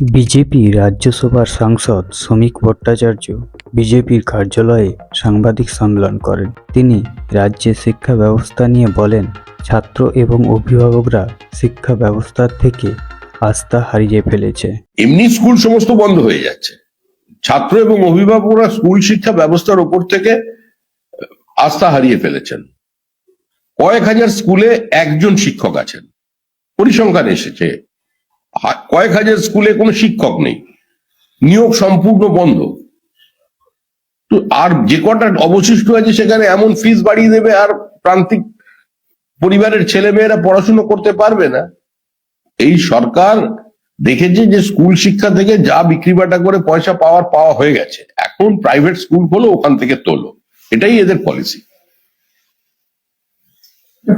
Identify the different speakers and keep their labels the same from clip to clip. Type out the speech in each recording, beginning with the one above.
Speaker 1: BJP রাজ্যসভার সাংসদ শ্রমিক ভট্টাচার্য বিজেপির কার্যালয়ে সাংবাদিক সম্মেলন করেন। তিনি রাজ্যের শিক্ষা ব্যবস্থা নিয়ে বলেন, ছাত্র এবং অভিভাবকরা শিক্ষা ব্যবস্থার থেকে আস্থা হারিয়ে ফেলেছে।
Speaker 2: এমনি স্কুল সমস্ত বন্ধ হয়ে যাচ্ছে। ছাত্র এবং অভিভাবকরা স্কুল শিক্ষা ব্যবস্থার ওপর থেকে আস্থা হারিয়ে ফেলেছেন। কয়েক হাজার স্কুলে একজন শিক্ষক আছেন। পরিসংখ্যান এসেছে। কয়েক হাজার স্কুলে কোনো শিক্ষক নেই। নিয়োগ সম্পূর্ণ বন্ধ। তো আর যে কটা অবশিষ্ট আছে সেখানে এমন ফিস বাড়িয়ে দেবে আর প্রান্তিক পরিবারের ছেলে মেয়েরা পড়াশুনো করতে পারবে না। এই সরকার দেখেছে যে স্কুল শিক্ষা থেকে যা বিক্রি বাটা করে পয়সা পাওয়ার পাওয়া হয়ে গেছে। এখন প্রাইভেট স্কুল খোলো ওখান থেকে তোলো। এটাই এদের পলিসি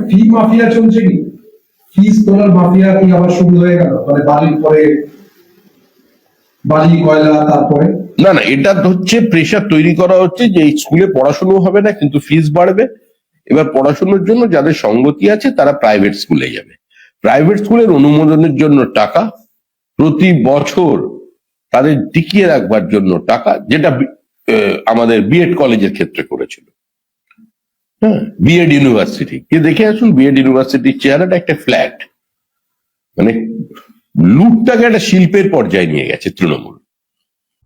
Speaker 3: ফি মাফিয়া চলছে কি? তোলার মাফিয়া কি আবার শুরু হয়ে গেল? মানে বালির পরে বালি, কয়লা, তারপরে?
Speaker 2: না না, এটা হচ্ছে প্রেশার তৈরি করা হচ্ছে যে স্কুলে হবে না, কিন্তু বাড়বে। এবার পড়াশোনার জন্য যাদের সঙ্গতি আছে, তারা প্রাইভেট স্কুলে যাবে। প্রাইভেট স্কুলের অনুমোদনের জন্য টাকা, প্রতি বছর তাদের টিকিয়ে রাখবার জন্য টাকা, যেটা আমাদের বিএড কলেজের ক্ষেত্রে করেছিল। হ্যাঁ বিএড ইউনিভার্সিটি কি দেখে আসুন বিএড ইউনিভার্সিটির চেহারাটা একটা ফ্ল্যাট মানে লুটটাকে একটা শিল্পের পর্যায়ে নিয়ে গেছে তৃণমূল।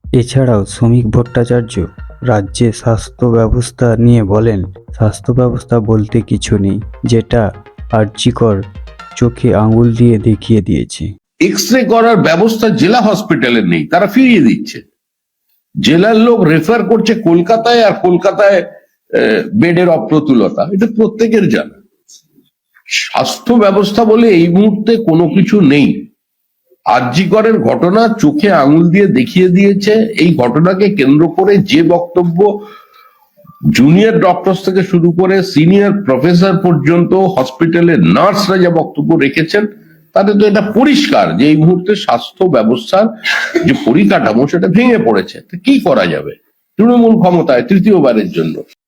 Speaker 1: এছাড়াও শ্রমিক ভট্টাচার্য রাজ্যে স্বাস্থ্য ব্যবস্থা নিয়ে বলেন স্বাস্থ্য ব্যবস্থা বলতে কিছু নেই যেটা আর্যিকর চোখে আঙুল দিয়ে দেখিয়ে দিয়েছে।
Speaker 2: এক্স রে করার ব্যবস্থা জেলা হসপিটালে নেই তারা ফিরিয়ে দিচ্ছে। জেলার লোক রেফার করছে কলকাতায় আর কলকাতায় বেডের অপ্রতুলতা, এটা প্রত্যেকের জানা। স্বাস্থ্য ব্যবস্থা বলে এই মুহূর্তে কোনো কিছু নেই। আর্যিকরের ঘটনা চোখে আঙুল দিয়ে দেখিয়ে দিয়েছে। এই ঘটনাকে কেন্দ্র করে যে বক্তব্য জুনিয়র ডক্টরস থেকে শুরু করে সিনিয়র প্রফেসর পর্যন্ত, হসপিটালের নার্সরা যা বক্তব্য রেখেছেন, তাতে তো এটা পরিষ্কার যে এই মুহূর্তে স্বাস্থ্য ব্যবস্থার যে পরিকাঠামো, সেটা ভেঙে পড়েছে। কি করা যাবে? তৃণমূল ক্ষমতায় তৃতীয়বারের জন্য।